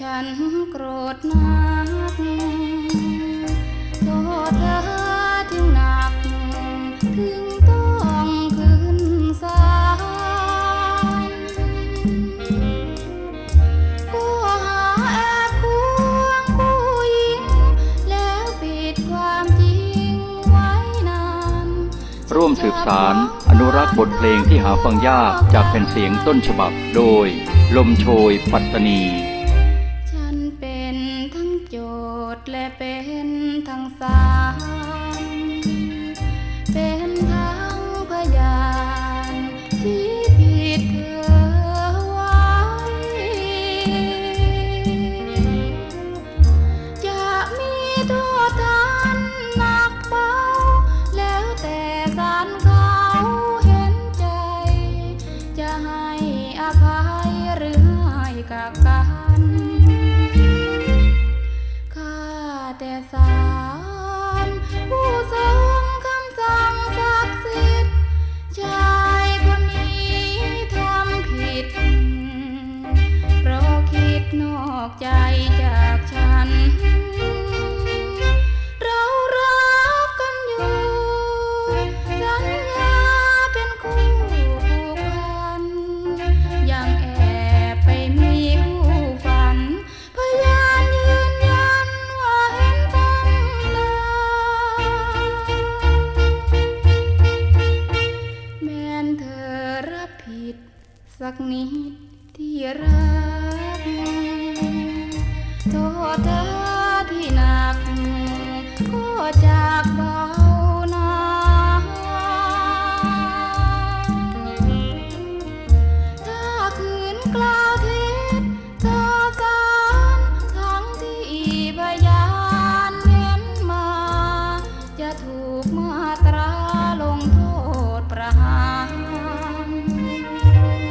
ฉันโกรธนักโทษเธอถึงหนัก ถึงต้องขึ้นศาลผู้หาแอบควงผู้หญิง แล้วปิดความจริงไว้นานร่วมสืบสารอนุรักษ์บทเพลงที่หาฟังยากจากแผ่นเสียงต้นฉบับโดย ลมโชยปัตตานี ทั้งโจทย์และเป็นทั้งสารเป็นทั้งพยานที่ผิดเธอไว้ จะมีโทษทันหนักเบา แล้วแต่ศาลเขาเห็นใจ จะให้อภัยหรือให้กับกัน ใจจากฉัน เรารักกันอยู่ สัญญาเป็นคู่ผูกพัน ยังแอบไปมีคู่ฝัน พยานยืนยันว่าเห็นตำตาแม้นเธอรับผิดสักนิดที่รัก โท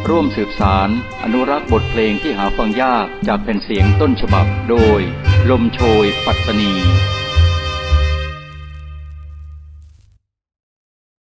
ร่วมสืบสารอนุรักษ์บทเพลงที่หาฟังยากจากแผ่นเสียงต้นฉบับโดย ลมโชยปัตตานี